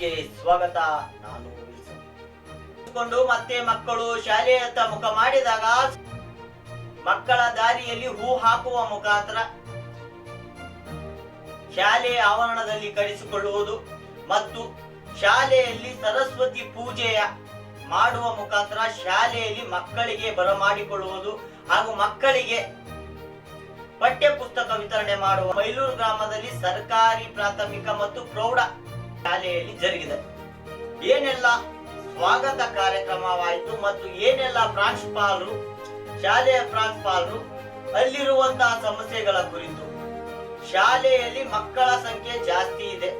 ಸ್ವಾಗತ ನಾನು. ಕೊಂಡು ಮತ್ತೆ ಮಕ್ಕಳು ಶಾಲೆಯತ್ತ ಮುಖ ಮಾಡಿದಾಗ ಮಕ್ಕಳ ದಾರಿಯಲ್ಲಿ ಹೂ ಹಾಕುವ ಮುಖಾಂತರ ಶಾಲೆ ಆವರಣದಲ್ಲಿ ಕಳಿಸಿಕೊಳ್ಳುವುದು ಮತ್ತು ಶಾಲೆಯಲ್ಲಿ ಸರಸ್ವತಿ ಪೂಜೆಯ ಮಾಡುವ ಮುಖಾಂತರ ಶಾಲೆಯಲ್ಲಿ ಮಕ್ಕಳಿಗೆ ಬರಮಾಡಿಕೊಳ್ಳುವುದು ಹಾಗೂ ಮಕ್ಕಳಿಗೆ ಪಠ್ಯ ಪುಸ್ತಕ ವಿತರಣೆ ಮಾಡುವ ಮೈಲೂರು ಗ್ರಾಮದಲ್ಲಿ ಸರ್ಕಾರಿ ಪ್ರಾಥಮಿಕ ಮತ್ತು ಪ್ರೌಢ ಶಾಲೆಯಲ್ಲಿ ಜರುಗಿದೆ. ಏನೆಲ್ಲ ಸ್ವಾಗತ ಕಾರ್ಯಕ್ರಮವಾಯಿತು ಮತ್ತು ಏನೆಲ್ಲ ಪ್ರಾಂಶುಪಾಲರು, ಶಾಲೆಯ ಪ್ರಾಂಶುಪಾಲರು ಅಲ್ಲಿರುವಂತಹ ಸಮಸ್ಯೆಗಳ ಕುರಿತು. ಶಾಲೆಯಲ್ಲಿ ಮಕ್ಕಳ ಸಂಖ್ಯೆ ಜಾಸ್ತಿ ಇದೆ.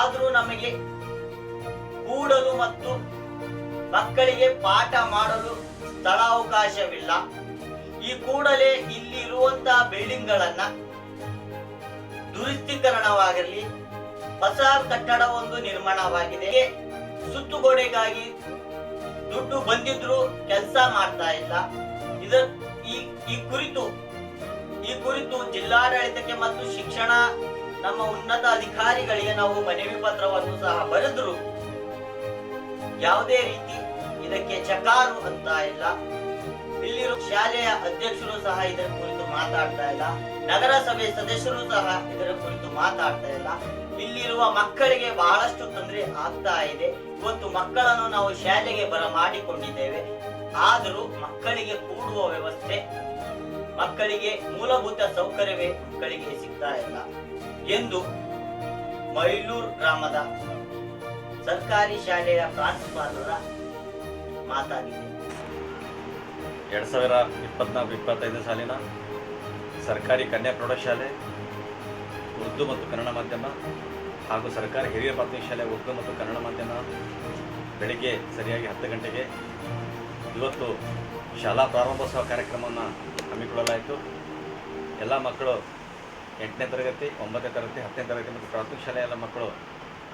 ಆದರೂ ನಮಗೆ ಕೂಡಲು ಮತ್ತು ಮಕ್ಕಳಿಗೆ ಪಾಠ ಮಾಡಲು ಸ್ಥಳಾವಕಾಶವಿಲ್ಲ ಈ ಕೂಡಲೇ ಇಲ್ಲಿ ಇರುವಂತಹ ಬಿಲ್ಡಿಂಗ್ಗಳನ್ನ ದುರಸ್ತೀಕರಣವಾಗಲಿ ಹೊಸ ಕಟ್ಟಡ ಒಂದು ನಿರ್ಮಾಣವಾಗಿದೆ. ಸುತ್ತುಗೋಡೆಗಾಗಿ ದುಡ್ಡು ಬಂದಿದ್ರು ಕೆಲಸ ಮಾಡ್ತಾ ಇಲ್ಲ. ಇದ ಈ ಕುರಿತು ಈ ಕುರಿತು ಜಿಲ್ಲಾಡಳಿತಕ್ಕೆ ಮತ್ತು ಶಿಕ್ಷಣ ನಮ್ಮ ಉನ್ನತ ಅಧಿಕಾರಿಗಳಿಗೆ ನಾವು ಮನವಿ ಪತ್ರವನ್ನು ಸಹ ಬರೆದ್ರು. ಯಾವುದೇ ರೀತಿ ಇದಕ್ಕೆ ಚಕಾರು ಅಂತ ಇಲ್ಲ. ಇಲ್ಲಿರುವ ಶಾಲೆಯ ಅಧ್ಯಕ್ಷರು ಸಹ ಇದರ ಕುರಿತು ಮಾತಾಡ್ತಾ ಇಲ್ಲ. ನಗರಸಭೆ ಸದಸ್ಯರು ಸಹ ಇದರ ಕುರಿತು ಮಾತಾಡ್ತಾ ಇಲ್ಲ. ಇಲ್ಲಿರುವ ಮಕ್ಕಳಿಗೆ ಬಹಳಷ್ಟು ತೊಂದರೆ ಆಗ್ತಾ ಇದೆ. ಇವತ್ತು ಮಕ್ಕಳನ್ನು ನಾವು ಶಾಲೆಗೆ ಬರ ಮಾಡಿಕೊಂಡಿದ್ದೇವೆ. ಆದರೂ ಮಕ್ಕಳಿಗೆ ಕೂಡುವ ವ್ಯವಸ್ಥೆ, ಮಕ್ಕಳಿಗೆ ಮೂಲಭೂತ ಸೌಕರ್ಯವೇ ಮಕ್ಕಳಿಗೆ ಸಿಗ್ತಾ ಇಲ್ಲ ಎಂದು ಮೈಲೂರು ಗ್ರಾಮದ ಸರ್ಕಾರಿ ಶಾಲೆಯ ಪ್ರಾಂಶುಪಾಲರ ಮಾತಾಗಿದೆ. ಎರಡು ಸಾವಿರ ಇಪ್ಪತ್ನಾಲ್ಕು, ಇಪ್ಪತ್ತೈದು ಸಾಲಿನ ಸರ್ಕಾರಿ ಕನ್ಯಾ ಪ್ರೌಢಶಾಲೆ ಉರ್ದು ಮತ್ತು ಕನ್ನಡ ಮಾಧ್ಯಮ ಹಾಗೂ ಸರ್ಕಾರಿ ಹಿರಿಯ ಪ್ರಾಥಮಿಕ ಶಾಲೆ ಉರ್ದು ಮತ್ತು ಕನ್ನಡ ಮಾಧ್ಯಮ ಬೆಳಿಗ್ಗೆ ಸರಿಯಾಗಿ ಹತ್ತು ಗಂಟೆಗೆ ಇವತ್ತು ಶಾಲಾ ಪ್ರಾರಂಭೋತ್ಸವ ಕಾರ್ಯಕ್ರಮವನ್ನು ಹಮ್ಮಿಕೊಳ್ಳಲಾಯಿತು. ಎಲ್ಲ ಮಕ್ಕಳು ಎಂಟನೇ ತರಗತಿ, ಒಂಬತ್ತನೇ ತರಗತಿ, ಹತ್ತನೇ ತರಗತಿ ಮತ್ತು ಪ್ರಾಥಮಿಕ ಶಾಲೆಯ ಎಲ್ಲ ಮಕ್ಕಳು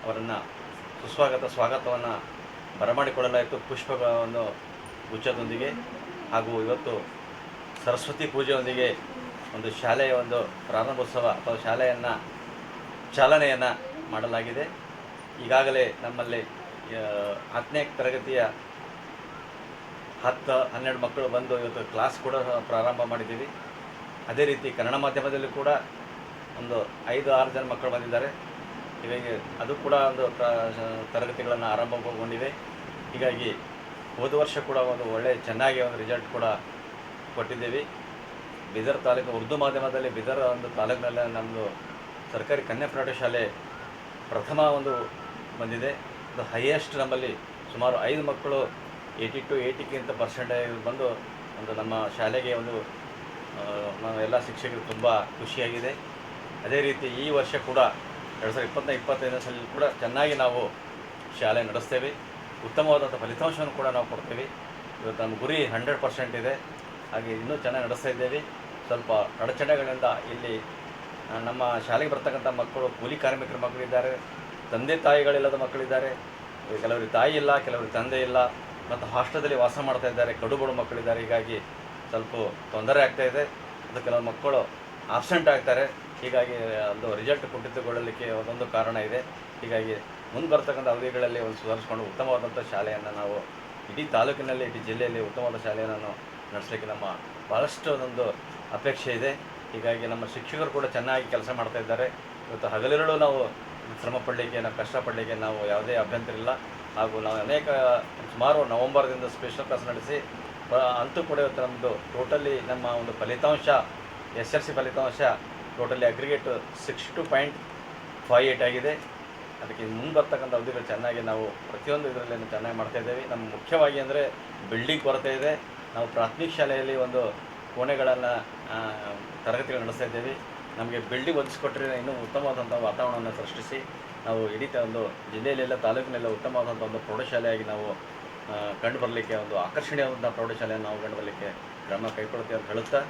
ಅವರನ್ನು ಸುಸ್ವಾಗತ ಸ್ವಾಗತವನ್ನು ಬರಮಾಡಿಕೊಳ್ಳಲಾಯಿತು ಪುಷ್ಪವನ್ನು ಒಂದು ಗುಚ್ಛದೊಂದಿಗೆ ಹಾಗೂ ಇವತ್ತು ಸರಸ್ವತಿ ಪೂಜೆಯೊಂದಿಗೆ ಒಂದು ಶಾಲೆಯ ಒಂದು ಪ್ರಾರಂಭೋತ್ಸವ ಅಥವಾ ಶಾಲೆಯನ್ನು ಚಾಲನೆಯನ್ನು ಮಾಡಲಾಗಿದೆ. ಈಗಾಗಲೇ ನಮ್ಮಲ್ಲಿ ಹತ್ತನೇ ತರಗತಿಯ ಹತ್ತು, ಹನ್ನೆರಡು ಮಕ್ಕಳು ಬಂದು ಇವತ್ತು ಕ್ಲಾಸ್ ಕೂಡ ಪ್ರಾರಂಭ ಮಾಡಿದ್ದೀವಿ. ಅದೇ ರೀತಿ ಕನ್ನಡ ಮಾಧ್ಯಮದಲ್ಲಿ ಕೂಡ ಒಂದು ಐದು, ಆರು ಜನ ಮಕ್ಕಳು ಬಂದಿದ್ದಾರೆ. ಹೀಗಾಗಿ ಅದು ಕೂಡ ಒಂದು ತರಗತಿಗಳನ್ನು ಆರಂಭಗೊಂಡಿವೆ ಹೀಗಾಗಿ ಹೋದ ವರ್ಷ ಕೂಡ ಒಂದು ಒಳ್ಳೆಯ ಚೆನ್ನಾಗಿ ಒಂದು ರಿಸಲ್ಟ್ ಕೂಡ ಕೊಟ್ಟಿದ್ದೀವಿ. ಬೀದರ್ ತಾಲೂಕು ಉರ್ದು ಮಾಧ್ಯಮದಲ್ಲಿ ಬೀದರ್ ಒಂದು ತಾಲೂಕಿನಲ್ಲಿ ನಮ್ಮದು ಸರ್ಕಾರಿ ಕನ್ಯಾ ಪ್ರೌಢಶಾಲೆ ಪ್ರಥಮ ಒಂದು ಬಂದಿದೆ. ಅದು ಹೈಯೆಸ್ಟ್ ನಮ್ಮಲ್ಲಿ ಸುಮಾರು ಐದು ಮಕ್ಕಳು ಏಯ್ಟಿ ಟು ಏಯ್ಟಿಗಿಂತ ಪರ್ಸೆಂಟೇಜ್ ಬಂದು ಒಂದು ನಮ್ಮ ಶಾಲೆಗೆ ಒಂದು ನಾವು ಎಲ್ಲ ಶಿಕ್ಷಕರು ತುಂಬ ಖುಷಿಯಾಗಿದೆ. ಅದೇ ರೀತಿ ಈ ವರ್ಷ ಕೂಡ ಎರಡು ಸಾವಿರದ ಇಪ್ಪತ್ತನೇ, ಇಪ್ಪತ್ತೈದನೇ ಸಲ ಕೂಡ ಚೆನ್ನಾಗಿ ನಾವು ಶಾಲೆ ನಡೆಸ್ತೇವೆ. ಉತ್ತಮವಾದಂಥ ಫಲಿತಾಂಶವನ್ನು ಕೂಡ ನಾವು ಕೊಡ್ತೇವೆ. ಇವತ್ತು ನಮ್ಮ ಗುರಿ ಹಂಡ್ರೆಡ್ ಪರ್ಸೆಂಟ್ ಇದೆ. ಹಾಗೆ ಇನ್ನೂ ಚೆನ್ನಾಗಿ ನಡೆಸ್ತಾ ಇದ್ದೇವೆ. ಸ್ವಲ್ಪ ಅಡಚಣೆಗಳಿಂದ ಇಲ್ಲಿ ನಮ್ಮ ಶಾಲೆಗೆ ಬರ್ತಕ್ಕಂಥ ಮಕ್ಕಳು, ಕೂಲಿ ಕಾರ್ಮಿಕರ ಮಕ್ಕಳಿದ್ದಾರೆ, ತಂದೆ ತಾಯಿಗಳಿಲ್ಲದ ಮಕ್ಕಳಿದ್ದಾರೆ. ಕೆಲವರಿಗೆ ತಾಯಿ ಇಲ್ಲ ಕೆಲವರಿಗೆ ತಂದೆ ಇಲ್ಲ, ಮತ್ತು ಹಾಸ್ಟೆಲ್ದಲ್ಲಿ ವಾಸ ಮಾಡ್ತಾ ಇದ್ದಾರೆ ಕಡುಬಡು ಮಕ್ಕಳಿದ್ದಾರೆ. ಹೀಗಾಗಿ ಸ್ವಲ್ಪ ತೊಂದರೆ ಆಗ್ತಾ ಇದೆ. ಅದು ಕೆಲವು ಮಕ್ಕಳು ಆಬ್ಸೆಂಟ್ ಆಗ್ತಾರೆ. ಹೀಗಾಗಿ ಒಂದು ರಿಸಲ್ಟ್ ಕುಂಠಿತಗೊಳ್ಳಲಿಕ್ಕೆ ಒಂದೊಂದು ಕಾರಣ ಇದೆ. ಹೀಗಾಗಿ ಮುಂದೆ ಬರ್ತಕ್ಕಂಥ ಅವಧಿಗಳಲ್ಲಿ ಒಂದು ಸುಧಾರಿಸ್ಕೊಂಡು ಉತ್ತಮವಾದಂಥ ಶಾಲೆಯನ್ನು ನಾವು ಇಡೀ ತಾಲೂಕಿನಲ್ಲಿ, ಇಡೀ ಜಿಲ್ಲೆಯಲ್ಲಿ ಉತ್ತಮವಾದ ಶಾಲೆಯನ್ನು ನಡೆಸಲಿಕ್ಕೆ ನಮ್ಮ ಭಾಳಷ್ಟು ಒಂದು ಅಪೇಕ್ಷೆ ಇದೆ. ಹೀಗಾಗಿ ನಮ್ಮ ಶಿಕ್ಷಕರು ಕೂಡ ಚೆನ್ನಾಗಿ ಕೆಲಸ ಮಾಡ್ತಾ ಇದ್ದಾರೆ. ಇವತ್ತು ಹಗಲಿರುಳು ನಾವು ಶ್ರಮ ಪಡಲಿಕ್ಕೆ, ನಾವು ಕಷ್ಟಪಡಲಿಕ್ಕೆ ನಾವು ಯಾವುದೇ ಅಭ್ಯಂತರ ಇಲ್ಲ ಹಾಗೂ ನಾವು ಅನೇಕ, ಸುಮಾರು ನವಂಬರ್ದಿಂದ ಸ್ಪೆಷಲ್ ಕ್ಲಾಸ್ ನಡೆಸಿ ಅಂತೂ ಕೂಡ ಇವತ್ತು ನಮ್ಮದು ಟೋಟಲಿ ನಮ್ಮ ಒಂದು ಫಲಿತಾಂಶ, ಎಸ್ ಎಲ್ ಸಿ ಫಲಿತಾಂಶ totally aggregate six two point five eight ಆಗಿದೆ. ಅದಕ್ಕೆ ಮುಂದೆ ಬರ್ತಕ್ಕಂಥ ಅವಧಿಗಳು ಚೆನ್ನಾಗಿ ನಾವು ಪ್ರತಿಯೊಂದು ಇದರಲ್ಲಿ ಚೆನ್ನಾಗಿ ಮಾಡ್ತಾ ಇದ್ದೇವೆ. ನಮ್ಮ ಮುಖ್ಯವಾಗಿ ಅಂದರೆ ಬಿಲ್ಡಿಂಗ್ ಕೊರತೆ ಇದೆ. ನಾವು ಪ್ರಾಥಮಿಕ ಶಾಲೆಯಲ್ಲಿ ಒಂದು ಕೋಣೆಗಳನ್ನು ತರಗತಿಗಳು ನಡೆಸ್ತಾ ಇದ್ದೇವೆ. ನಮಗೆ ಬಿಲ್ಡಿಂಗ್ ಒದಗಿಸಿಕೊಟ್ಟರೆ ಇನ್ನೂ ಉತ್ತಮವಾದಂಥ ವಾತಾವರಣವನ್ನು ಸೃಷ್ಟಿಸಿ, ನಾವು ಇಡೀ ಒಂದು ಜಿಲ್ಲೆಯಲ್ಲೆಲ್ಲ ತಾಲೂಕಿನೆಲ್ಲ ಉತ್ತಮವಾದಂಥ ಒಂದು ಪ್ರೌಢಶಾಲೆಯಾಗಿ ನಾವು ಕಂಡು ಬರಲಿಕ್ಕೆ ಒಂದು ಆಕರ್ಷಣೀಯವಾದಂಥ ಪ್ರೌಢಶಾಲೆಯನ್ನು ನಾವು ಕಂಡು ಬರಲಿಕ್ಕೆ ಕ್ರಮ ಕೈಗೊಳ್ಳುತ್ತೇವೆ ಅಂತ ಹೇಳುತ್ತಾ